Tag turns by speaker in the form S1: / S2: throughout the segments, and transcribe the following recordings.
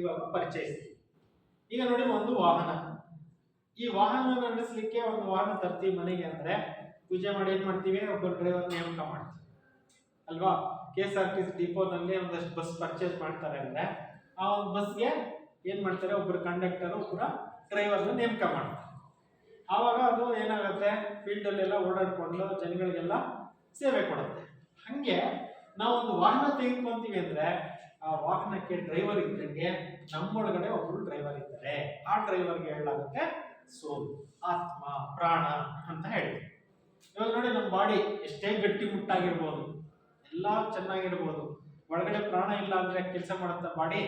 S1: ಇವಾಗ ಪರಿಚಯಿಸ್ತೀವಿ ಈಗ ನೋಡಿ ಒಂದು ವಾಹನ. ಈ ವಾಹನವನ್ನು ನಡೆಸಲಿಕ್ಕೆ ಒಂದು ವಾಹನ ತರ್ತೀವಿ ಮನೆಗೆ ಅಂದ್ರೆ ಪೂಜೆ ಮಾಡಿ ಏನ್ ಮಾಡ್ತೀವಿ? ಒಬ್ಬ ಡ್ರೈವರ್ ನೇಮಕ ಮಾಡ್ತೀವಿ. ಅಲ್ವಾ? K S R T C ಡಿಪೋನಲ್ಲಿ ಒಂದಷ್ಟು ಬಸ್ ಪರ್ಚೇಸ್ ಮಾಡ್ತಾರೆ ಅಂದ್ರೆ ಆ ಒಂದು ಬಸ್ಗೆ ಏನ್ ಮಾಡ್ತಾರೆ? ಒಬ್ಬರು ಕಂಡಕ್ಟರ್ ಒಬ್ಬರ ಡ್ರೈವರ್ನ ನೇಮಕ ಮಾಡ್ತಾರೆ. ಆವಾಗ ಅದು ಏನಾಗುತ್ತೆ? ಫೀಲ್ಡ್ ಓಡಾಡಿಕೊಂಡು ಓಡಾಡ್ಕೊಂಡು ಜನಗಳಿಗೆಲ್ಲ ಸೇವೆ ಕೊಡುತ್ತೆ. ಹಂಗೆ ನಾವು ಒಂದು ವಾಹನ ತೆಗೆದುಕೊಂತೀವಿ ಅಂದ್ರೆ ಆ ವಾಹನಕ್ಕೆ ಡ್ರೈವರ್ ಇದ್ದಂಗೆ ನಮ್ಮೊಳಗಡೆ ಒಬ್ಬರು ಡ್ರೈವರ್ ಇದ್ದಾರೆ. ಆ ಡ್ರೈವರ್ಗೆ ಹೇಳಲಾಗುತ್ತೆ ಸೋಲ್ ಆತ್ಮ, ಪ್ರಾಣ ಅಂತ ಹೇಳ್ತೀವಿ ಇವಾಗ ನೋಡಿ ನಮ್ಮ ಬಾಡಿ ಎಷ್ಟೇ ಗಟ್ಟಿ ಮುಟ್ಟಾಗಿರ್ಬೋದು, ಎಲ್ಲ ಚೆನ್ನಾಗಿರ್ಬೋದು, ಒಳಗಡೆ ಪ್ರಾಣ ಇಲ್ಲ ಅಂದ್ರೆ ಕೆಲಸ ಮಾಡುತ್ತ ಬಾಡಿ?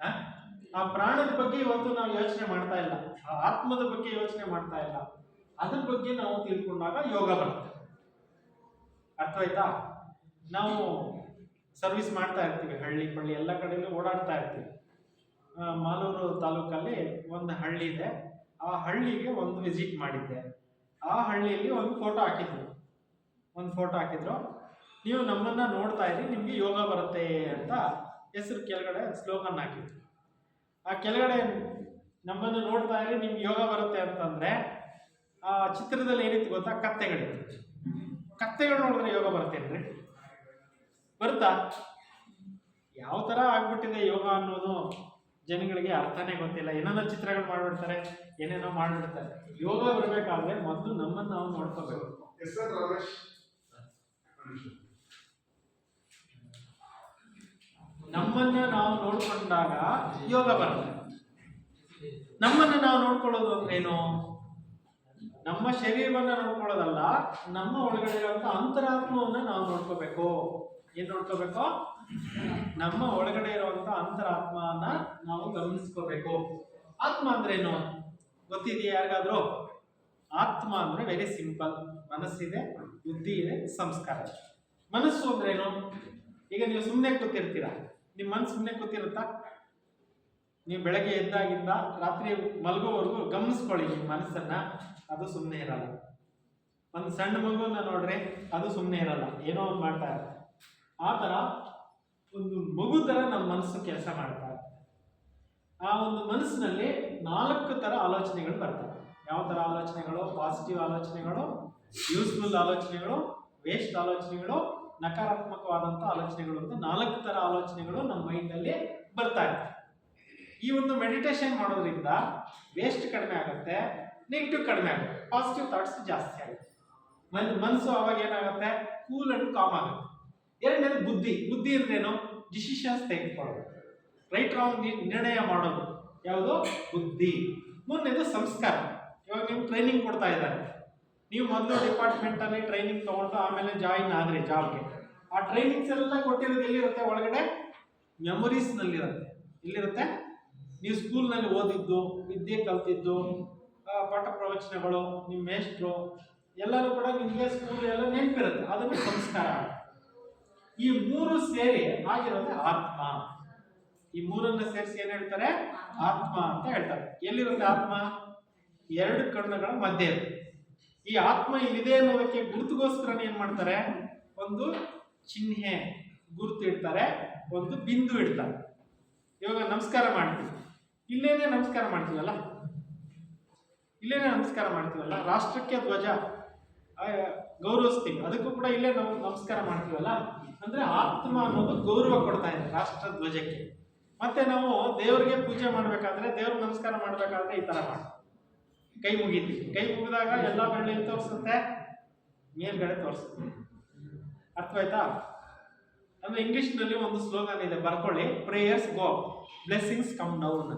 S1: ಆ? ಪ್ರಾಣದ ಬಗ್ಗೆ ಇವತ್ತು ನಾವು ಯೋಚನೆ ಮಾಡ್ತಾ ಇಲ್ಲ. ಆ ಆತ್ಮದ ಬಗ್ಗೆ ಯೋಚನೆ ಮಾಡ್ತಾ ಇಲ್ಲ. ಅದ್ರ ಬಗ್ಗೆ ನಾವು ತಿಳ್ಕೊಂಡಾಗ ಯೋಗ ಬರುತ್ತೆ. ಆಯ್ತಾ? ನಾವು ಸರ್ವಿಸ್ ಮಾಡ್ತಾ ಇರ್ತೀವಿ, ಹಳ್ಳಿ ಪಳ್ಳಿ ಎಲ್ಲ ಕಡೆಯಲ್ಲೂ ಓಡಾಡ್ತಾ ಇರ್ತೀವಿ. ಮಾಲೂರು ತಾಲೂಕಲ್ಲಿ ಒಂದು ಹಳ್ಳಿ ಇದೆ. ಆ ಹಳ್ಳಿಗೆ ಒಂದು ವಿಸಿಟ್ ಮಾಡಿದ್ದೆ. ಆ ಹಳ್ಳಿಯಲ್ಲಿ ಒಂದು ಫೋಟೋ ಹಾಕಿದ್ರು. ಒಂದು ಫೋಟೋ ಹಾಕಿದ್ರು. ನೀವು ನಮ್ಮನ್ನ ನೋಡ್ತಾ ಇರಿ, ನಿಮಗೆ ಯೋಗ ಬರುತ್ತೆ ಅಂತ ಹೆಸರು ಕೆಳಗಡೆ ಸ್ಲೋಗನ್ ಹಾಕಿದ್ರು. ಆ ಕೆಳಗಡೆ ನಮ್ಮನ್ನು ನೋಡ್ತಾ ಇರಿ, ನಿಮ್ಗೆ ಯೋಗ ಬರುತ್ತೆ ಅಂತಂದ್ರೆ, ಆ ಚಿತ್ರದಲ್ಲಿ ಏನಿತ್ತು ಗೊತ್ತಾ? ಕತ್ತೆಗಳಿತ್ತು. ಕತ್ತೆಗಳು ನೋಡಿದ್ರೆ ಯೋಗ ಬರುತ್ತೇನ್ರಿ ಬರುತ್ತಾ? ಯಾವ ತರ ಆಗ್ಬಿಟ್ಟಿದೆ ಯೋಗ ಅನ್ನೋದು ಜನಗಳಿಗೆ ಅರ್ಥನೇ ಗೊತ್ತಿಲ್ಲ. ಏನೇನೋ ಚಿತ್ರಗಳು ಮಾಡ್ಬಿಡ್ತಾರೆ ಏನೇನೋ ಮಾಡ್ಬಿಡ್ತಾರೆ. ಯೋಗ ಬರಬೇಕಾದ್ರೆ ಮೊದಲು ನಮ್ಮನ್ನು ನಾವು ನೋಡ್ಕೋಬೇಕು. ನಮ್ಮನ್ನ ನಾವು ನೋಡ್ಕೊಂಡಾಗ ಯೋಗ ಬರುತ್ತೆ. ನಮ್ಮನ್ನ ನಾವು ನೋಡ್ಕೊಳ್ಳೋದು ಅಂದ್ರೆ ಏನು? ನಮ್ಮ ಶರೀರವನ್ನ ನೋಡ್ಕೊಳ್ಳೋದಲ್ಲ ನಮ್ಮ ಒಳಗಡೆ ಇರುವಂತ ಅಂತರಾತ್ಮವನ್ನ ನಾವು ನೋಡ್ಕೋಬೇಕು. ಏನ್ ನೋಡ್ಕೋಬೇಕು? ನಮ್ಮ ಒಳಗಡೆ ಇರುವಂತ ಅಂತರಾತ್ಮನ ನಾವು ಗಮನಿಸ್ಕೋಬೇಕು. ಆತ್ಮ ಏನು? ಗೊತ್ತಿದೆಯಾ ಯಾರಿಗಾದ್ರೂ? ಆತ್ಮ ಅಂದ್ರೆ ವೆರಿ ಸಿಂಪಲ್ ಮನಸ್ಸಿದೆ, ಬುದ್ಧಿ ಇದೆ, ಸಂಸ್ಕಾರ. ಮನಸ್ಸು ಅಂದ್ರೆ ಏನು? ಈಗ ನೀವು ಸುಮ್ಮನೆ ಕೂತಿರ್ತೀರಾ. ನಿಮ್ಮ ಮನಸ್ಸು ಸುಮ್ಮನೆ ಕೂತಿರುತ್ತಾ? ನೀವು ಬೆಳಗ್ಗೆ ಎದ್ದಾಗಿಂದ ರಾತ್ರಿ ಮಲಗೋವರೆಗೂ ಗಮನಿಸ್ಕೊಳ್ಳಿ ನಿಮ್ಮ ಮನಸ್ಸನ್ನ. ಅದು ಸುಮ್ಮನೆ ಇರಲ್ಲ. ಒಂದು ಸಣ್ಣ ಮಗುವನ್ನ ನೋಡ್ರಿ, ಅದು ಸುಮ್ಮನೆ ಇರಲ್ಲ. ಏನೋ ಒಂದು ಮಾಡ್ತಾ ಇರುತ್ತೆ ಆ ಥರ ಒಂದು ಮಗು ಥರ ನಮ್ಮ ಮನಸ್ಸು ಕೆಲಸ ಮಾಡ್ತಾ ಆ ಒಂದು ಮನಸ್ಸಿನಲ್ಲಿ ನಾಲ್ಕು ಥರ ಆಲೋಚನೆಗಳು ಬರ್ತವೆ. ಯಾವ ಥರ ಆಲೋಚನೆಗಳು? ಪಾಸಿಟಿವ್ ಆಲೋಚನೆಗಳು ಯೂಸ್ಫುಲ್ ಆಲೋಚನೆಗಳು ವೇಸ್ಟ್ ಆಲೋಚನೆಗಳು ನಕಾರಾತ್ಮಕವಾದಂಥ ಆಲೋಚನೆಗಳು ಅಂತ ನಾಲ್ಕು ಥರ ಆಲೋಚನೆಗಳು ನಮ್ಮ ಮೈಂಡಲ್ಲಿ ಬರ್ತಾ ಇರ್ತವೆ ಈ ಒಂದು ಮೆಡಿಟೇಷನ್ ಮಾಡೋದ್ರಿಂದ ವೇಸ್ಟ್ ಕಡಿಮೆ ಆಗುತ್ತೆ ನೆಗೆಟಿವ್ ಕಡಿಮೆ ಆಗುತ್ತೆ. ಪಾಸಿಟಿವ್ ಥಾಟ್ಸ್ ಜಾಸ್ತಿ ಆಗುತ್ತೆ. ಮನ್, ಮನಸ್ಸು ಅವಾಗ ಏನಾಗುತ್ತೆ? ಕೂಲ್ ಅಂಡ್ ಕಾಮ್ ಆಗುತ್ತೆ. ಎರಡನೇದು ಬುದ್ಧಿ? ಬುದ್ಧಿ ಅಂದ್ರೇನು ಡಿಸಿಷನ್ಸ್ ತೆಗೆದುಕೊಳ್ಳೋದು. ರೈಟ್ ರಾಂಗ್ ನಿರ್ಣಯ ಮಾಡೋದು. ಯಾವುದು? ಬುದ್ಧಿ. ಮೂರನೇದು ಸಂಸ್ಕಾರ. ಇವಾಗ ನೀವು ಟ್ರೈನಿಂಗ್ ಕೊಡ್ತಾ ಇದ್ದಾರೆ. ನೀವು ಮೊದಲು ಡಿಪಾರ್ಟ್ಮೆಂಟಲ್ಲಿ ಟ್ರೈನಿಂಗ್ ತಗೊಂಡು ಆಮೇಲೆ ಜಾಯಿನ್ ಆದರೆ ಜಾಬ್ಗೆ ಆ ಟ್ರೈನಿಂಗ್ಸ್ ಎಲ್ಲ ಕೊಟ್ಟಿರೋದು ಎಲ್ಲಿರುತ್ತೆ? ಒಳಗಡೆ ಮೆಮೊರೀಸ್ನಲ್ಲಿರುತ್ತೆ ಎಲ್ಲಿರುತ್ತೆ? ನೀವು ಸ್ಕೂಲ್ನಲ್ಲಿ ಓದಿದ್ದು, ವಿದ್ಯೆ ಕಲ್ತಿದ್ದು ಪಾಠ ಪ್ರವಚನಗಳು, ನಿಮ್ಮ ಮೇಷ್ಟ್ರು ಎಲ್ಲರೂ ಕೂಡ ನಿಮಗೆ ಸ್ಕೂಲ್ ಎಲ್ಲ ನೆನಪಿರುತ್ತೆ. ಅದನ್ನು ಸಂಸ್ಕಾರ ಈ ಮೂರು ಸೇರಿ ಆಗಿರೋದೇ ಆತ್ಮ. ಈ ಮೂರನ್ನ ಸೇರಿಸಿ ಏನ್ ಹೇಳ್ತಾರೆ? ಆತ್ಮ ಅಂತ ಹೇಳ್ತಾರೆ. ಎಲ್ಲಿರುತ್ತೆ ಆತ್ಮ? ಎರಡು ಕಣ್ಣುಗಳ ಮಧ್ಯೆ. ಈ ಆತ್ಮ ಇಲ್ಲಿದೆ ಅನ್ನೋದಕ್ಕೆ ಗುರುತುಗೋಸ್ಕರ ಏನ್ ಮಾಡ್ತಾರೆ? ಒಂದು ಚಿಹ್ನೆ ಗುರುತು ಇಡ್ತಾರೆ, ಒಂದು ಬಿಂದು ಇಡ್ತಾರೆ. ಇವಾಗ ನಮಸ್ಕಾರ ಮಾಡ್ತೀವಿ. ಇಲ್ಲೇನೆ ನಮಸ್ಕಾರ ಮಾಡ್ತೀವಲ್ಲ? ಇಲ್ಲೇನೆ ನಮಸ್ಕಾರ ಮಾಡ್ತೀವಲ್ಲ? ರಾಷ್ಟ್ರಕ್ಕೆ ಧ್ವಜ ಗೌರವಿಸ್ತೀವಿ. ಅದಕ್ಕೂ ಕೂಡ ಇಲ್ಲೇ ನಾವು ನಮಸ್ಕಾರ ಮಾಡ್ತೀವಲ್ಲ? ಅಂದ್ರೆ ಆತ್ಮ ಅನ್ನೋದು ಗೌರವ ಕೊಡ್ತಾ ಇದೆ ರಾಷ್ಟ್ರ ಧ್ವಜಕ್ಕೆ. ಮತ್ತೆ ನಾವು ದೇವರಿಗೆ ಪೂಜೆ ಮಾಡ್ಬೇಕಾದ್ರೆ ದೇವ್ರ ನಮಸ್ಕಾರ ಮಾಡ್ಬೇಕಾದ್ರೆ ಈ ತರ ಮಾಡಿ ಕೈ ಮುಗೀತಿ ಕೈ ಮುಗಿದಾಗ ಎಲ್ಲ ಬೆಳ್ಳಿ ತೋರಿಸುತ್ತೆ? ಮೇಲ್ಗಡೆ ತೋರಿಸುತ್ತೆ. ಅರ್ಥವಾಯ್ತಾ ಅಂದ್ರೆ ಇಂಗ್ಲಿಷ್ನಲ್ಲಿ ಒಂದು ಸ್ಲೋಗನ್ ಇದೆ, ಬರ್ಕೊಳ್ಳಿ. Prayers go blessings come down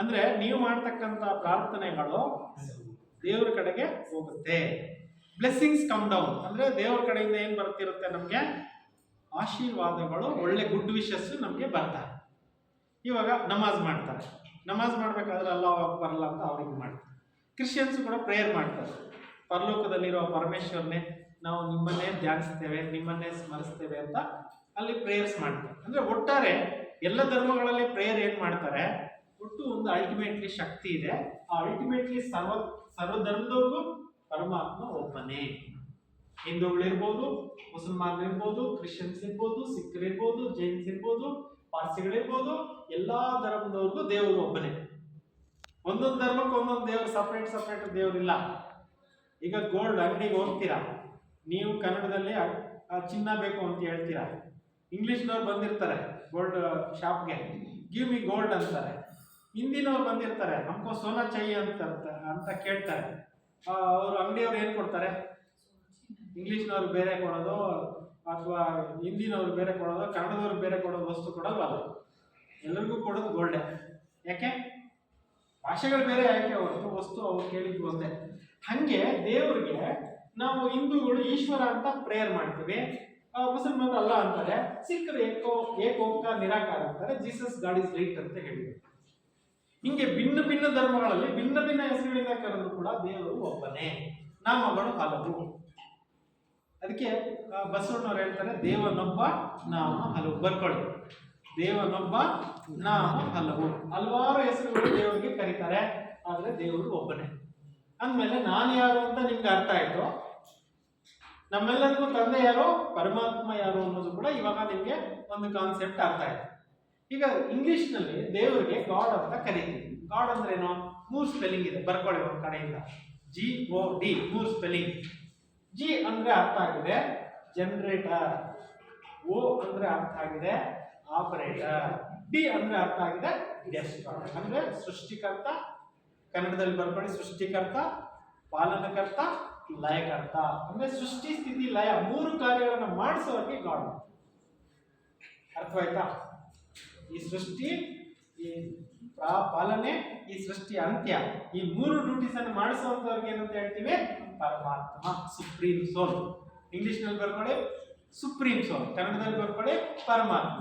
S1: ಅಂದ್ರೆ ನೀವು ಮಾಡ್ತಕ್ಕಂಥ ಪ್ರಾರ್ಥನೆಗಳು ದೇವ್ರ ಕಡೆಗೆ ಹೋಗುತ್ತೆ. ಬ್ಲೆಸ್ಸಿಂಗ್ಸ್ ಕಮ್ ಡೌನ್ ಅಂದ್ರೆ ದೇವ್ರ ಕಡೆಯಿಂದ ಏನ್ ಬರ್ತಿರುತ್ತೆ ನಮ್ಗೆ? ಆಶೀರ್ವಾದಗಳು, ಒಳ್ಳೆ ಗುಡ್ ವಿಶಸ್ ನಮಗೆ ಬರ್ತಾರೆ ಇವಾಗ ನಮಾಜ್ ಮಾಡ್ತಾರೆ. ನಮಾಜ್ ಮಾಡಬೇಕಾದ್ರೆ ಅಲ್ಲ ಬರಲ್ಲ ಅಂತ ಅವ್ರಿಗೆ ಮಾಡ್ತಾರೆ. ಕ್ರಿಶ್ಚಿಯನ್ಸ್ ಕೂಡ ಪ್ರೇಯರ್ ಮಾಡ್ತಾರೆ. ಪರಲೋಕದಲ್ಲಿರುವ ಪರಮೇಶ್ವರನೇ, ನಾವು ನಿಮ್ಮನ್ನೇ ಧ್ಯಾನಿಸ್ತೇವೆ, ನಿಮ್ಮನ್ನೇ ಸ್ಮರಿಸ್ತೇವೆ ಅಂತ ಅಲ್ಲಿ ಪ್ರೇಯರ್ಸ್ ಮಾಡ್ತಾರೆ. ಅಂದ್ರೆ ಒಟ್ಟಾರೆ ಎಲ್ಲ ಧರ್ಮಗಳಲ್ಲಿ ಪ್ರೇಯರ್ ಏನು ಮಾಡ್ತಾರೆ? ಒಟ್ಟು ಒಂದು ಅಲ್ಟಿಮೇಟ್ಲಿ ಶಕ್ತಿ ಇದೆ. ಆ ಅಲ್ಟಿಮೇಟ್ಲಿ ಸರ್ವ, ಸರ್ವಧರ್ಮದವ್ರಿಗೂ ಪರಮಾತ್ಮ ಒಬ್ಬನೇ. ಹಿಂದೂಗಳಿರ್ಬೋದು ಮುಸಲ್ಮಾನರು ಇರ್ಬೋದು, ಕ್ರಿಶ್ಚಿಯನ್ಸ್ ಇರ್ಬೋದು ಸಿಖ್ರು ಇರ್ಬೋದು, ಜೈನ್ಸ್ ಇರ್ಬೋದು ಪಾರ್ಸಿಗಳಿರ್ಬೋದು ಎಲ್ಲಾ ಧರ್ಮದವ್ರಿಗೂ ದೇವರು ಒಬ್ಬನೇ. ಒಂದೊಂದು ಧರ್ಮಕ್ಕೆ ಒಂದೊಂದು ದೇವರು ಸಪ್ರೇಟ್ ಸಪ್ರೇಟ್ ದೇವರಿಲ್ಲ ಈಗ ಗೋಲ್ಡ್ ಅಂಗಡಿಗೆ ಹೋಗ್ತೀರಾ? ನೀವು ಕನ್ನಡದಲ್ಲಿ ಚಿನ್ನ ಬೇಕು ಅಂತ ಹೇಳ್ತೀರಾ? ಇಂಗ್ಲಿಷ್ನವ್ರು ಬಂದಿರ್ತಾರೆ ಗೋಲ್ಡ್ ಶಾಪ್ಗೆ ಗಿವ್ ಮಿ ಗೋಲ್ಡ್ ಅಂತಾರೆ. ಹಿಂದಿನವ್ರು ಬಂದಿರ್ತಾರೆ, ನಮ್ಕೋ ಸೋನಾ ಚೈ ಅಂತ ಅಂತ ಕೇಳ್ತಾರೆ. ಅವರು ಅಂಗಡಿಯವ್ರು ಏನು ಕೊಡ್ತಾರೆ? ಇಂಗ್ಲಿಷ್ನವ್ರು ಬೇರೆ ಕೊಡೋದು ಅಥವಾ ಹಿಂದಿನವ್ರು ಬೇರೆ ಕೊಡೋದು ಕನ್ನಡದವ್ರು ಬೇರೆ ಕೊಡೋದು ವಸ್ತು ಕೊಡಲ್ವಲ್ಲ ಎಲ್ಲರಿಗೂ ಕೊಡೋದು ಗೋಲ್ಡೆ ಯಾಕೆ? ಭಾಷೆಗಳು ಬೇರೆ ಯಾಕೆ ಅವರು ವಸ್ತು ಅವ್ರು ಕೇಳಿದ್ದು ಒಂದೇ ಹಂಗೆ ದೇವ್ರಿಗೆ ನಾವು ಹಿಂದೂಗಳು ಈಶ್ವರ ಅಂತ ಪ್ರೇಯರ್ ಮಾಡ್ತೀವಿ. ಆ, ಮುಸಲ್ಮಾನರು ಅಲ್ಲ ಅಂತಾರೆ. ಸಿಖ್ರು ಏಕೋ ಏಕೋಂಕ ನಿರಾಕಾರ ಅಂತಾರೆ. ಜೀಸಸ್ ಗಾಡ್ ಇಸ್ ರೈಟ್ ಅಂತ ಹೇಳಿದ್ರು. ಹಿಂಗೆ ಭಿನ್ನ ಭಿನ್ನ ಧರ್ಮಗಳಲ್ಲಿ ಭಿನ್ನ ಭಿನ್ನ ಹೆಸರುಗಳಿಂದ ಕರೆದ್ರು ಕೂಡ ದೇವರು ಒಬ್ಬನೇ. ನಾಮಗಳು ಹಲವು ಅದಕ್ಕೆ ಬಸವಣ್ಣವ್ರು ಹೇಳ್ತಾರೆ, ದೇವನೊಬ್ಬ ನಾಮ ಹಲವು. ಬರ್ಕೊಳ್ಳಿ. ದೇವನೊಬ್ಬ ನಾಮ ಹಲವು. ಹಲವಾರು ಹೆಸರುಗಳು ದೇವರಿಗೆ ಕರೀತಾರೆ, ಆದರೆ ದೇವರು ಒಬ್ಬನೇ. ಅಂದಮೇಲೆ ನಾನು ಯಾರು ಅಂತ ನಿಮ್ಗೆ ಅರ್ಥ ಆಯಿತು. ನಮ್ಮೆಲ್ಲರಿಗೂ ತಂದೆ ಯಾರು? ಪರಮಾತ್ಮ ಯಾರು ಅನ್ನೋದು ಕೂಡ ಇವಾಗ ನಿಮಗೆ ಒಂದು ಕಾನ್ಸೆಪ್ಟ್ ಅರ್ಥ ಆಯ್ತು. ಈಗ ಇಂಗ್ಲಿಷ್ನಲ್ಲಿ ದೇವರಿಗೆ ಗಾಡ್ ಅಂತ ಕರೀತೀವಿ. ಗಾಡ್ ಅಂದ್ರೆ ಏನು ಮೂರು ಸ್ಪೆಲ್ಲಿಂಗ್ ಇದೆ. ಬರ್ಕೊಳ್ಳಿ ಒಂದು ಕಡೆಯಿಂದ. ಜಿ ಓ ಡಿ ಮೂರು ಸ್ಪೆಲ್ಲಿಂಗ್ ಜಿ ಅಂದ್ರೆ ಅರ್ಥ ಆಗಿದೆ. ಜನರೇಟರ್ ಓ ಅಂದ್ರೆ ಅರ್ಥ ಆಗಿದೆ. ಆಪರೇಟರ್ ಡಿ ಅಂದ್ರೆ ಅರ್ಥ ಆಗಿದೆ. ಡೆಸ್ಟ್ರಾಯರ್ ಅಂದ್ರೆ ಸೃಷ್ಟಿಕರ್ತ, ಕನ್ನಡದಲ್ಲಿ ಬರ್ಕೊಳ್ಳಿ, ಸೃಷ್ಟಿಕರ್ತ, ಪಾಲನಕರ್ತ, ಲಯಕರ್ತ. ಅಂದ್ರೆ ಸೃಷ್ಟಿ, ಸ್ಥಿತಿ, ಲಯ ಮೂರು ಕಾರ್ಯಗಳನ್ನು ಮಾಡಿಸೋರಿಗೆ ಗಾಡ್ ಅರ್ಥವಾಯ್ತಾ? ಈ ಸೃಷ್ಟಿ, ಈ ಪಾಲನೆ, ಈ ಸೃಷ್ಟಿ, ಅಂತ್ಯ. ಈ ಮೂರು ಡ್ಯೂಟೀಸ್ ಅನ್ನು ಮಾಡಿಸುವಂತವ್ರಿಗೆ ಏನಂತ ಹೇಳ್ತೀವಿ? ಪರಮಾತ್ಮ ಸುಪ್ರೀಂ ಸೋಲ್. ಇಂಗ್ಲಿಷ್ನಲ್ಲಿ ಬರ್ಕೊಳ್ಳಿ ಸುಪ್ರೀಂ ಸೋಲ್. ಕನ್ನಡದಲ್ಲಿ ಬರ್ಕೊಳ್ಳಿ ಪರಮಾತ್ಮ.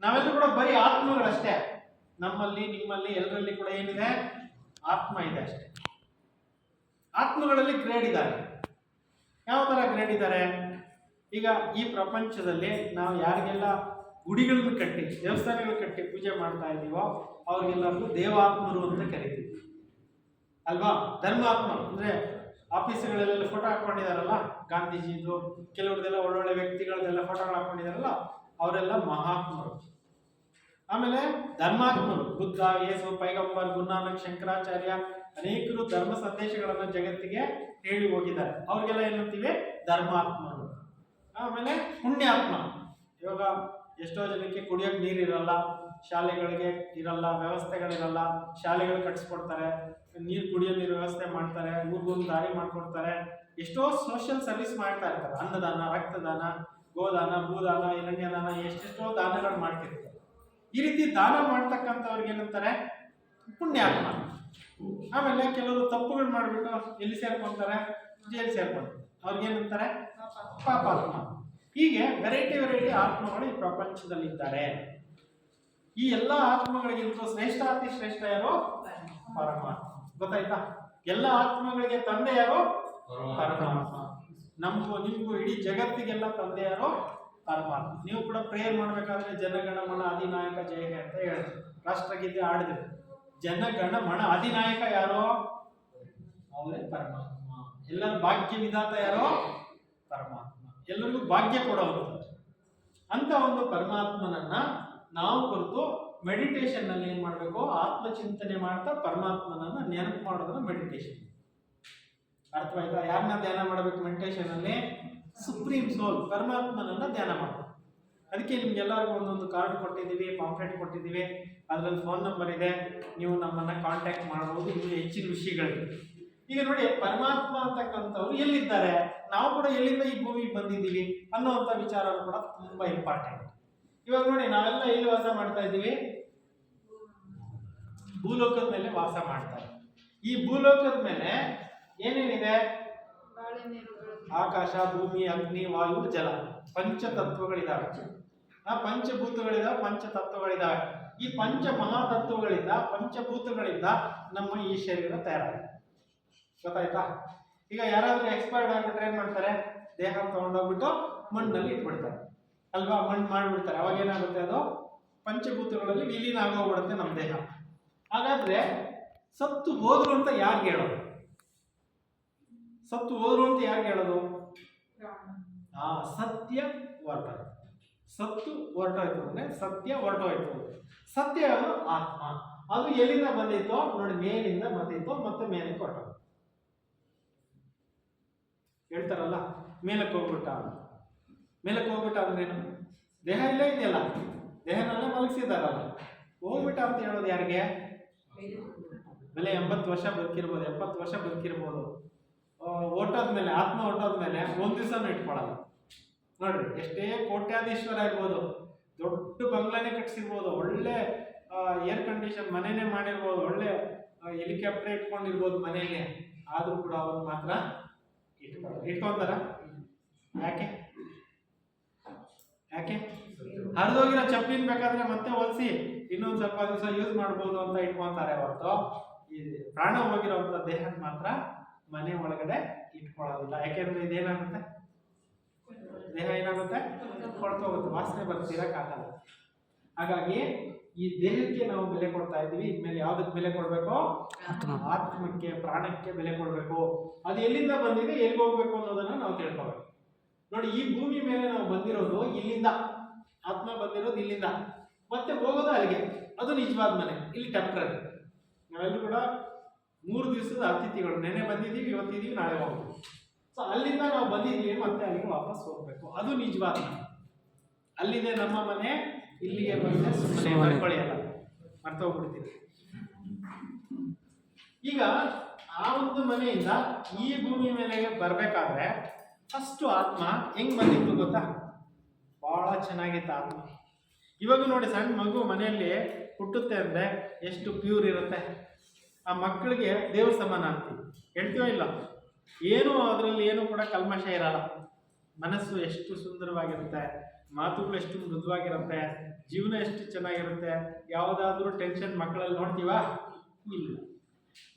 S1: ನಾವೆಲ್ಲರೂ ಕೂಡ ಬರೀ ಆತ್ಮಗಳಷ್ಟೇ. ನಮ್ಮಲ್ಲಿ, ನಿಮ್ಮಲ್ಲಿ, ಎಲ್ಲರಲ್ಲಿ ಕೂಡ ಏನಿದೆ? ಆತ್ಮ ಇದೆ ಅಷ್ಟೇ. ಆತ್ಮಗಳಲ್ಲಿ ಗ್ರೇಡ್ ಇದ್ದಾರೆ. ಯಾವ ತರ ಗ್ರೇಡ್ ಇದ್ದಾರೆ? ಈಗ ಈ ಪ್ರಪಂಚದಲ್ಲಿ ನಾವು ಯಾರಿಗೆಲ್ಲ ಗುಡಿಗಳನ್ನು ಕಟ್ಟಿ, ದೇವಸ್ಥಾನಗಳು ಕಟ್ಟಿ ಪೂಜೆ ಮಾಡ್ತಾ ಇದ್ದೀವೋ, ಅವ್ರಿಗೆಲ್ಲರಿಗೂ ದೇವಾತ್ಮರು ಅಂತ ಕರಿತೀವಿ. ಅಲ್ವಾ? ಧರ್ಮಾತ್ಮ ಅಂದ್ರೆ ಆಫೀಸ್ಗಳಲ್ಲೆಲ್ಲ ಫೋಟೋ ಹಾಕ್ಕೊಂಡಿದಾರಲ್ಲ ಗಾಂಧೀಜಿದು ಕೆಲವ್ರದೆಲ್ಲ ಒಳ್ಳೊಳ್ಳೆ ವ್ಯಕ್ತಿಗಳದೆಲ್ಲ ಫೋಟೋಗಳು ಹಾಕೊಂಡಿದಾರಲ್ಲ ಅವರೆಲ್ಲ ಮಹಾತ್ಮರು. ಆಮೇಲೆ ಧರ್ಮಾತ್ಮರು, ಬುದ್ಧ ಯೇಸು ಪೈಗಂಬರ್, ಗುರುನಾನಕ್, ಶಂಕರಾಚಾರ್ಯ, ಅನೇಕರು ಧರ್ಮ ಸಂದೇಶಗಳನ್ನು ಜಗತ್ತಿಗೆ ಹೇಳಿ ಹೋಗಿದ್ದಾರೆ. ಅವ್ರಿಗೆಲ್ಲ ಏನಂತೀವಿ ಧರ್ಮಾತ್ಮರು. ಆಮೇಲೆ ಪುಣ್ಯಾತ್ಮ. ಇವಾಗ ಎಷ್ಟೋ ಜನಕ್ಕೆ ಕುಡಿಯೋಕೆ ನೀರಿರಲ್ಲ, ಶಾಲೆಗಳಿಗೆ ಇರಲ್ಲ, ವ್ಯವಸ್ಥೆಗಳಿರಲ್ಲ, ಶಾಲೆಗಳು ಕಟ್ಸ್ಕೊಡ್ತಾರೆ. ನೀರು ಕುಡಿಯೋ ನೀರು ವ್ಯವಸ್ಥೆ ಮಾಡ್ತಾರೆ, ಊರಿಗೊಂದು ದಾರಿ ಮಾಡ್ಕೊಡ್ತಾರೆ, ಎಷ್ಟೋ ಸೋಷಿಯಲ್ ಸರ್ವಿಸ್ ಮಾಡ್ತಾ ಇರ್ತಾರೆ. ಅನ್ನದಾನ, ರಕ್ತದಾನ, ಗೋದಾನ, ಭೂದಾನ ಹಿರಣ್ಯದಾನ ಎಷ್ಟೆಷ್ಟೋ ದಾನಗಳು ಮಾಡ್ತಿರ್ತಾರೆ. ಈ ರೀತಿ ದಾನ ಮಾಡ್ತಕ್ಕಂಥವ್ರಿಗೆ ಏನಂತಾರೆ? ಪುಣ್ಯಾತ್ಮ. ಆಮೇಲೆ ಕೆಲವರು ತಪ್ಪುಗಳು ಮಾಡಿಬಿಟ್ಟು ಎಲ್ಲಿ ಸೇರ್ಕೊಂತಾರೆ? ಜೈಲು ಸೇರ್ಕೊಂತಾರೆ. ಅವ್ರಿಗೇನಂತಾರೆ ಪಾಪಾತ್ಮ. ಹೀಗೆ ವೆರೈಟಿ ವೆರೈಟಿ ಆತ್ಮಗಳು ಈ ಪ್ರಪಂಚದಲ್ಲಿದ್ದಾರೆ. ಈ ಎಲ್ಲ ಆತ್ಮಗಳಿಗಿಂತ ಶ್ರೇಷ್ಠ ಅತಿ ಶ್ರೇಷ್ಠ ಯಾರು? ಪರಮಾತ್ಮ. ಗೊತ್ತಾಯ್ತಾ? ಎಲ್ಲ ಆತ್ಮಗಳಿಗೆ ತಂದೆ ಯಾರೋ? ಪರಮಾತ್ಮ. ನಮಗೂ, ನಿಮಗೂ ಇಡೀ ಜಗತ್ತಿಗೆಲ್ಲ ತಂದೆ ಯಾರೋ? ಪರಮಾತ್ಮ. ನೀವು ಕೂಡ ಪ್ರೇಯರ್ ಮಾಡಬೇಕಾದ್ರೆ ಜನಗಣ ಮನ ಅಧಿನಾಯಕ ಜಯ ಅಂತ ಹೇಳಿದ್ರು ರಾಷ್ಟ್ರಗೀತೆ ಆಡಿದ್ರು ಜನಗಣ ಮಣ ಅಧಿನಾಯಕ ಯಾರೋ? ಅವರೇ ಪರಮಾತ್ಮ. ಎಲ್ಲರ ಭಾಗ್ಯ ವಿಧಾತ ಯಾರೋ? ಪರಮಾತ್ಮ. ಎಲ್ಲರಿಗೂ ಭಾಗ್ಯ ಕೊಡೋರು ಅಂತ ಒಂದು ಪರಮಾತ್ಮನನ್ನ ನಾವು ಕುರಿತು ಮೆಡಿಟೇಷನ್ನಲ್ಲಿ ಮಾಡಬೇಕು? ಆತ್ಮಚಿಂತನೆ ಮಾಡ್ತಾ ಪರಮಾತ್ಮನನ್ನು ನೆನಪು ಮಾಡೋದನ್ನ ಮೆಡಿಟೇಷನ್ ಅರ್ಥವಾಯ್ತಾ? ಯಾರನ್ನ ಧ್ಯಾನ ಮಾಡಬೇಕು ಮೆಡಿಟೇಷನ್ ಅಲ್ಲಿ? ಸುಪ್ರೀಂ ಸೋಲ್ ಪರಮಾತ್ಮನನ್ನ ಧ್ಯಾನ ಮಾಡಬೇಕು. ಅದಕ್ಕೆ ನಿಮ್ಗೆಲ್ಲರಿಗೂ ಒಂದೊಂದು ಕಾರ್ಡ್ ಕೊಟ್ಟಿದ್ದೀವಿ ಪಾಂಪ್ಲೆಟ್ ಕೊಟ್ಟಿದ್ದೀವಿ. ಅದರಲ್ಲಿ ಫೋನ್ ನಂಬರ್ ಇದೆ. ನೀವು ನಮ್ಮನ್ನ ಕಾಂಟ್ಯಾಕ್ಟ್ ಮಾಡಬಹುದು ಇನ್ನು ಹೆಚ್ಚಿನ ವಿಷಯಗಳಿವೆ. ಈಗ ನೋಡಿ, ಪರಮಾತ್ಮ ಅಂತಕ್ಕಂಥವ್ರು ಎಲ್ಲಿದ್ದಾರೆ? ನಾವು ಕೂಡ ಎಲ್ಲಿಂದ ಈ ಭೂಮಿಗೆ ಬಂದಿದ್ದೀವಿ ಅನ್ನೋಂಥ ವಿಚಾರ ಕೂಡ ತುಂಬಾ ಇಂಪಾರ್ಟೆಂಟ್ ಇವಾಗ ನೋಡಿ ನಾವೆಲ್ಲ ಎಲ್ಲಿ ವಾಸ ಮಾಡ್ತಾ ಇದ್ದೀವಿ? ಭೂಲೋಕದ ಮೇಲೆ ವಾಸ ಮಾಡ್ತಾರೆ ಈ ಭೂಲೋಕದ ಮೇಲೆ ಏನೇನಿದೆ? ಆಕಾಶ ಭೂಮಿ ಅಗ್ನಿ ವಾಯು ಜಲ ಪಂಚತತ್ವಗಳಿದಾವೆ ಆ ಪಂಚಭೂತಗಳಿದಾವೆ ಪಂಚತತ್ವಗಳಿದಾವೆ ಈ ಪಂಚ ಮಹಾತತ್ವಗಳಿಂದ ಪಂಚಭೂತಗಳಿಂದ ನಮ್ಮ ಈ ಶರೀರ ತಯಾರಾಗಿದೆ. ಗೊತ್ತಾಯ್ತಾ? ಈಗ ಯಾರಾದ್ರೂ ಎಕ್ಸ್ಪೈರ್ಡ್ ಆಗಿಬಿಟ್ರೆ ಏನ್ ಮಾಡ್ತಾರೆ? ದೇಹ ತಗೊಂಡೋಗ್ಬಿಟ್ಟು ಮಣ್ಣಲ್ಲಿ ಇಟ್ಬಿಡ್ತಾರೆ. ಅಲ್ವಾ? ಮಣ್ಣು ಮಾಡಿಬಿಡ್ತಾರೆ. ಅವಾಗ ಏನಾಗುತ್ತೆ ಅದು? ಪಂಚಭೂತಗಳಲ್ಲಿ ವಿಲೀನ ಆಗೋಗ್ಬಿಡುತ್ತೆ ನಮ್ಮ ದೇಹ. ಹಾಗಾದ್ರೆ ಸತ್ತು ಹೋದ್ರು ಅಂತ ಯಾರು ಹೇಳೋದು? ಸತ್ತು ಹೋದ್ರು ಅಂತ ಯಾರು ಹೇಳೋದು? ಆ, ಸತ್ಯ ಹೊರಟ ಸತ್ತು ಹೊರಟೋಯ್ತು ಅಂದ್ರೆ ಸತ್ಯ ಹೊರಟೋಯ್ತು. ಸತ್ಯ ಆತ್ಮ. ಅದು ಎಲ್ಲಿಂದ ಬಂದಿತ್ತೋ? ನೋಡಿ, ಮೇಲಿಂದ ಬಂದಿತ್ತು? ಮತ್ತೆ ಮೇಲೆ ಕೊಟ್ಟ ಹೇಳ್ತಾರಲ್ಲ, ಮೇಲಕ್ಕೆ ಹೋಗ್ಬಿಟ್ಟ. ಮೇಲಕ್ಕೆ ಹೋಗ್ಬಿಟ್ಟ ಅಂದ್ರೇನು ದೇಹ ಇಲ್ಲೇ ಇದೆಯಲ್ಲ? ದೇಹನಲ್ಲೇ ಮಲಗಿಸಿದಾರಲ್ಲ ಹೋಗ್ಬಿಟ್ಟ ಅಂತ ಹೇಳೋದು ಯಾರಿಗೆ? ಮೇಲೆ ಎಂಬತ್ತು ವರ್ಷ ಬದುಕಿರ್ಬೋದು, ಎಪ್ಪತ್ತು ವರ್ಷ ಬದುಕಿರ್ಬೋದು. ಹೊರ್ಟೋದ್ಮೇಲೆ ಆತ್ಮ ಹೊಟ್ಟೋದ್ಮೇಲೆ ಒಂದು ದಿವಸನೂ ಇಟ್ಕೊಳಲ್ಲ. ನೋಡ್ರಿ, ಎಷ್ಟೇ ಕೋಟ್ಯಾಧೀಶ್ವರ ಇರ್ಬೋದು, ದೊಡ್ಡ ಬಂಗ್ಲಾನೇ ಕಟ್ಸಿರ್ಬೋದು, ಒಳ್ಳೆ ಏರ್ ಕಂಡೀಷನ್ ಮನೆನೇ ಮಾಡಿರ್ಬೋದು, ಒಳ್ಳೆ ಹೆಲಿಕಾಪ್ಟರ್ ಇಟ್ಕೊಂಡಿರ್ಬೋದು ಮನೆಯಲ್ಲಿ. ಆದರೂ ಕೂಡ ಅವ್ರು ಮಾತ್ರ ಇಟ್ಕೊಳ ಇಟ್ಕೊಂತಾರ? ಯಾಕೆ ಯಾಕೆ? ಹರಿದೋಗಿರೋ ಚಪ್ಲಿನ ಬೇಕಾದ್ರೆ ಮತ್ತೆ ಹೊಲಿಸಿ ಇನ್ನೊಂದು ಸ್ವಲ್ಪ ದಿವಸ ಯೂಸ್ ಮಾಡ್ಬೋದು ಅಂತ ಇಟ್ಕೊಂತಾರೆ ಹೊರತು. ಈ ಪ್ರಾಣ ಹೋಗಿರೋಂಥ ದೇಹಕ್ಕೆ ಮಾತ್ರ ಮನೆ ಒಳಗಡೆ ಇಟ್ಕೊಳ್ಳೋದಿಲ್ಲ. ಯಾಕೆಂದ್ರೆ ಇದೇನಾಗುತ್ತೆ? ದೇಹ ಏನಾಗುತ್ತೆ? ಕೊಳ್ತೋಗುತ್ತೆ. ವಾಸನೆ ಬರ್ತಿರಕ್ಕಾಗಲ್ಲ ಹಾಗಾಗಿ ಈ ದೇಹಕ್ಕೆ ನಾವು ಬೆಲೆ ಕೊಡ್ತಾ ಇದೀವಿ ಇದ್ಮೇಲೆ ಯಾವುದಕ್ಕೆ ಬೆಲೆ ಕೊಡ್ಬೇಕು? ಆತ್ಮಕ್ಕೆ ಪ್ರಾಣಕ್ಕೆ ಬೆಲೆ ಕೊಡ್ಬೇಕು. ಅದು ಎಲ್ಲಿಂದ ಬಂದಿದೆ ಎಲ್ಲಿಗೆ ಹೋಗ್ಬೇಕು ಅನ್ನೋದನ್ನ ನಾವು ತಿಳ್ಕೊಬೇಕು. ನೋಡಿ ಈ ಭೂಮಿ ಮೇಲೆ ನಾವು ಬಂದಿರೋದು ಇಲ್ಲಿಂದ. ಆತ್ಮ ಬಂದಿರೋದು ಇಲ್ಲಿಂದ. ಮತ್ತೆ ಹೋಗೋದು ಅಲ್ಲಿಗೆ. ಅದು ನಿಜವಾದ ಮನೆ. ಇಲ್ಲಿ ಟೆಂಪ್ರರಿ ನಾವೆಲ್ಲರೂ ಕೂಡ ಮೂರು ದಿವಸದ ಅತಿಥಿಗಳು. ನೆನೆ ಬಂದಿದ್ದೀವಿ ಇವತ್ತಿದ್ದೀವಿ ನಾಳೆ ಹೋಗ್ತೀವಿ ಸೊ ಅಲ್ಲಿಂದ ನಾವು ಬಂದಿದ್ದೀವಿ ಮತ್ತೆ ಅಲ್ಲಿಗೆ ವಾಪಸ್ ಹೋಗ್ಬೇಕು. ಅದು ನಿಜವಾದ ಮನೆ. ಅಲ್ಲಿದೆ ನಮ್ಮ ಮನೆ ಇಲ್ಲಿಗೆ ಬಂದರೆ ಸುಮ್ಮನೆ ಮರ್ಕೊಳ್ಳಿಯಲ್ಲ ಮರ್ತೋಗ್ಬಿಡ್ತೀವಿ ಈಗ ಆ ಒಂದು ಮನೆಯಿಂದ ಈ ಭೂಮಿ ಮೇಲೆ ಬರಬೇಕಾದ್ರೆ ಫಸ್ಟ್ ಆತ್ಮ ಹೆಂಗ್ ಬಂದಿತ್ತು ಗೊತ್ತಾ? ಬಹಳ ಚೆನ್ನಾಗಿತ್ತು ಆತ್ಮ. ಇವಾಗ ನೋಡಿ ಸಣ್ಣ ಮಗು ಮನೆಯಲ್ಲಿ ಹುಟ್ಟುತ್ತೆ ಅಂದ್ರೆ ಎಷ್ಟು ಪ್ಯೂರ್ ಇರುತ್ತೆ. ಆ ಮಕ್ಕಳಿಗೆ ದೇವ್ರ ಸಮಾನ ಆಗ್ತೀವಿ ಹೇಳ್ತೀವೋ ಇಲ್ಲ? ಏನು ಅದರಲ್ಲಿ ಏನು ಕೂಡ ಕಲ್ಮಶ ಇರಲ್ಲ. ಮನಸ್ಸು ಎಷ್ಟು ಸುಂದರವಾಗಿರುತ್ತೆ, ಮಾತುಗಳು ಎಷ್ಟು ಮೃದುವಾಗಿರುತ್ತೆ, ಜೀವನ ಎಷ್ಟು ಚೆನ್ನಾಗಿರುತ್ತೆ, ಯಾವುದಾದ್ರೂ ಟೆನ್ಷನ್ ಮಕ್ಕಳಲ್ಲಿ ನೋಡ್ತೀವಾ? ಇಲ್ಲ.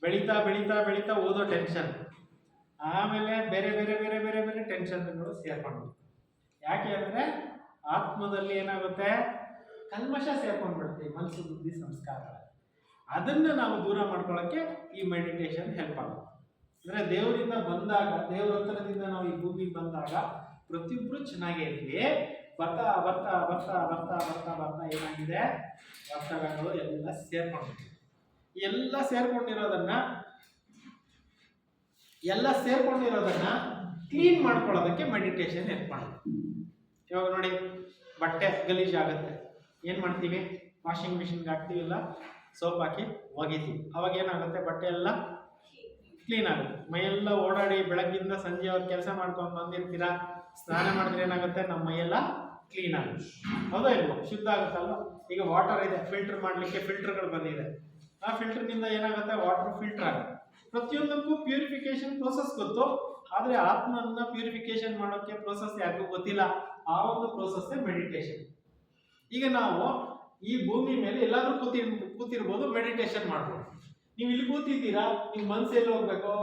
S1: ಬೆಳೀತಾ ಬೆಳೀತಾ ಬೆಳೀತಾ ಓದೋ ಟೆನ್ಷನ್ ಆಮೇಲೆ ಬೇರೆ ಬೇರೆ ಬೇರೆ ಬೇರೆ ಬೇರೆ ಟೆನ್ಷನ್ಗಳು ಸೇರ್ಕೊಂಡು ಯಾಕೆ ಅಂದರೆ ಆತ್ಮದಲ್ಲಿ ಏನಾಗುತ್ತೆ? ಕಲ್ಮಶ ಸೇರ್ಕೊಂಡ್ಬಿಡುತ್ತೆ ಈ ಮನಸ್ಸು ಬುದ್ಧಿ ಸಂಸ್ಕಾರ ಅದನ್ನ ನಾವು ದೂರ ಮಾಡ್ಕೊಳ್ಳೋಕ್ಕೆ ಈ ಮೆಡಿಟೇಷನ್ ಹೆಲ್ಪ್ ಆಗುತ್ತೆ. ಅಂದರೆ ದೇವರಿಂದ ಬಂದಾಗ, ದೇವರ ಹತ್ರದಿಂದ ನಾವು ಈ ಭೂಮಿಗೆ ಬಂದಾಗ ಪ್ರತಿಯೊಬ್ಬರು ಚೆನ್ನಾಗೇ ಇದ್ವಿ ಬರ್ತಾ ಬರ್ತಾ ಬರ್ತಾ ಬರ್ತಾ ಬರ್ತಾ ಬರ್ತಾ ಏನಾಗಿದೆ? ಒತ್ತಡಗಳು ಎಲ್ಲ ಸೇರ್ಕೊಂಡಿದೆ. ಎಲ್ಲ ಸೇರ್ಕೊಂಡಿರೋದನ್ನ ಎಲ್ಲ ಸೇರ್ಕೊಂಡಿರೋದನ್ನ ಕ್ಲೀನ್ ಮಾಡ್ಕೊಳ್ಳೋದಕ್ಕೆ ಮೆಡಿಟೇಷನ್ ಹೆಲ್ಪ್ ಮಾಡುತ್ತೆ ಇವಾಗ ನೋಡಿ, ಬಟ್ಟೆ ಗಲೀಜ್ ಆಗುತ್ತೆ. ಏನು ಮಾಡ್ತೀವಿ? ವಾಷಿಂಗ್ ಮಿಷಿನ್ಗೆ ಹಾಕ್ತೀವಿಲ್ಲ ಸೋಪ್ ಹಾಕಿ ಒಗಿತೀವಿ. ಅವಾಗ ಏನಾಗುತ್ತೆ? ಬಟ್ಟೆ ಎಲ್ಲ ಕ್ಲೀನ್ ಆಗುತ್ತೆ. ಮೈಯೆಲ್ಲ ಓಡಾಡಿ ಬೆಳಗ್ಗಿಂದ ಸಂಜೆ ಅವ್ರ ಕೆಲಸ ಮಾಡ್ಕೊಂಡು ಬಂದಿರ್ತೀರಾ, ಸ್ನಾನ ಮಾಡಿದ್ರೆ ಏನಾಗುತ್ತೆ? ನಮ್ಮ ಮೈಯೆಲ್ಲ ಕ್ಲೀನ್ ಆಗುತ್ತೆ. ಹೌದಾ ಇಲ್ವೋ? ಶುದ್ಧ ಆಗುತ್ತಲ್ವ ಈಗ ವಾಟರ್ ಇದೆ ಫಿಲ್ಟರ್ ಮಾಡಲಿಕ್ಕೆ ಫಿಲ್ಟರ್ಗಳು ಬಂದಿದೆ. ಆ ಫಿಲ್ಟರ್ನಿಂದ ಏನಾಗುತ್ತೆ? ವಾಟರ್ ಫಿಲ್ಟರ್ ಆಗುತ್ತೆ. ಪ್ರತಿಯೊಂದಕ್ಕೂ ಪ್ಯೂರಿಫಿಕೇಶನ್ ಪ್ರೋಸೆಸ್ ಗೊತ್ತು. ಆದರೆ ಆತ್ಮನ್ನ ಪ್ಯೂರಿಫಿಕೇಶನ್ ಮಾಡೋಕ್ಕೆ ಪ್ರೋಸೆಸ್ ಯಾರಿಗೂ ಗೊತ್ತಿಲ್ಲ. ಆ ಒಂದು ಪ್ರೋಸೆಸ್ ಮೆಡಿಟೇಷನ್ ಈಗ ನಾವು ಈ ಭೂಮಿ ಮೇಲೆ ಎಲ್ಲಾದ್ರೂ ಕೂತಿ ಕೂತಿರ್ಬೋದು ಮೆಡಿಟೇಷನ್ ಮಾಡ್ಬೋದು. ನೀವು ಇಲ್ಲಿ ಕೂತಿದ್ದೀರಾ? ನಿಮ್ ಮನ್ಸು ಎಲ್ಲಿ ಹೋಗ್ಬೇಕು?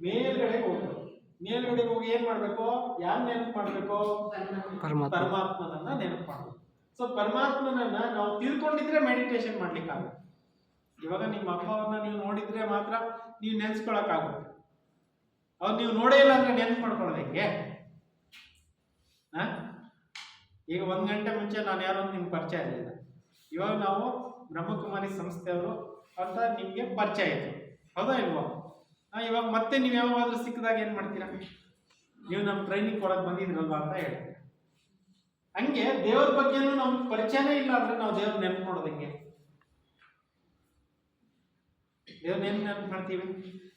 S1: ಮೇಲ್ಗಡೆ ಹೋಗ್ಬೇಕು. ಮೇಲ್ಗಡೆ ಹೋಗಿ ಏನ್ ಮಾಡ್ಬೇಕು? ಯಾರು ನೆನಪು ಮಾಡ್ಬೇಕು?
S2: ಪರಮಾತ್ಮ.
S1: ಪರಮಾತ್ಮನನ್ನ ನೆನಪು ಮಾಡ್ಬೇಕು. ಸೊ ಪರಮಾತ್ಮನನ್ನ ನಾವು ತಿಳ್ಕೊಂಡಿದ್ರೆ ಮೆಡಿಟೇಷನ್ ಮಾಡ್ಲಿಕ್ಕೆ ಆಗುತ್ತೆ ಇವಾಗ ನಿಮ್ಮ ಅಪ್ಪವನ್ನ ನೀವು ನೋಡಿದ್ರೆ ಮಾತ್ರ ನೀವು ನೆನ್ಸ್ಕೊಳಕ್ಕಾಗುತ್ತೆ. ಅವ್ರು ನೀವು ನೋಡೇ ಇಲ್ಲ ಅಂದ್ರೆ ನೆನ್ಪು ಮಾಡ್ಕೊಳ್ಳೋದಕ್ಕೆ? ಈಗ ಒಂದು ಗಂಟೆ ಮುಂಚೆ ನಾನು ಯಾರು ನಿಮ್ಗೆ ಪರಿಚಯ ಇರಲಿಲ್ಲ ಇವಾಗ ನಾವು ಬ್ರಹ್ಮಕುಮಾರಿ ಸಂಸ್ಥೆಯವರು ಅಂತ ನಿಮಗೆ ಪರಿಚಯ ಇದೆ ಹೌದಾ ಇಲ್ವಾ? ಇವಾಗ ಮತ್ತೆ ನೀವು ಯಾವಾಗಾದ್ರೂ ಸಿಕ್ಕಿದಾಗ ಏನು ಮಾಡ್ತೀರಾ? ನೀವು ನಮ್ಮ ಟ್ರೈನಿಂಗ್ ಕೊಡೋಕೆ ಬಂದಿದ್ರಲ್ವಾ ಅಂತ ಹೇಳಿ. ಹಂಗೆ ದೇವ್ರ ಬಗ್ಗೆನೂ ನಮ್ಗೆ ಪರಿಚಯನೇ ಇಲ್ಲ ಅಂದ್ರೆ ನಾವು ದೇವ್ರ ನೆನ್ಪು ಮಾಡೋದು ಹೆಂಗೆ? ದೇವ್ರ ನೆನ್ಪು ನೆನ್ಪು ಮಾಡ್ತೀವಿ?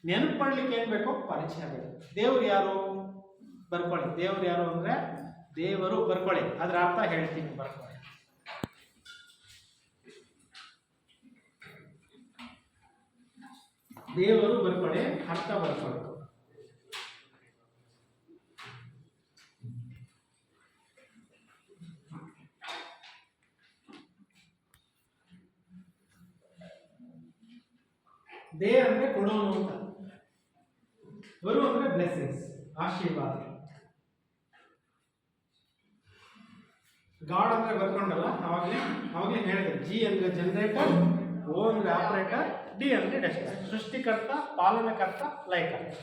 S1: ನೆನ್ಪು ಮಾಡ್ಲಿಕ್ಕೆ ಏನು ಬೇಕೋ ಪರಿಚಯ ಬೇಕು. ದೇವ್ರು ಯಾರು? ಬರ್ಕೊಳ್ಳಿ. ದೇವ್ರು ಯಾರು ಅಂದ್ರೆ ದೇವರು ಬರ್ಕೊಳ್ಳಿ. ಅದರ ಅರ್ಥ ಹೇಳ್ತೀನಿ, ಬರ್ಕೊಳ್ಳಿ. ದೇವರು ಬರ್ಕೊಳ್ಳಿ, ಅರ್ಥ ಬರ್ಕೊಳ್ಳಿ. ದೇ ಅಂದ್ರೆ ಕೊಡೋನು ಅಂತ. ಬರು ಅಂದ್ರೆ ಬ್ಲೆಸ್ಸಿಂಗ್ಸ್ ಆಶೀರ್ವಾದ. ಅಂದ್ರೆ ಬರ್ಕೊಂಡಲ್ಲ, ಅವಾಗಲೇ ಅವಾಗಲೇ ಹೇಳಿದೆ ಜಿ ಅಂದ್ರೆ ಜನರೇಟರ್ ಓ ಅಂದ್ರೆ ಆಪರೇಟರ್ ಡಿ ಅಂದರೆ ಡೆಸ್ಟರ್ ಸೃಷ್ಟಿಕರ್ತ, ಪಾಲನಕರ್ತ, ಲಯಕರ್ತ.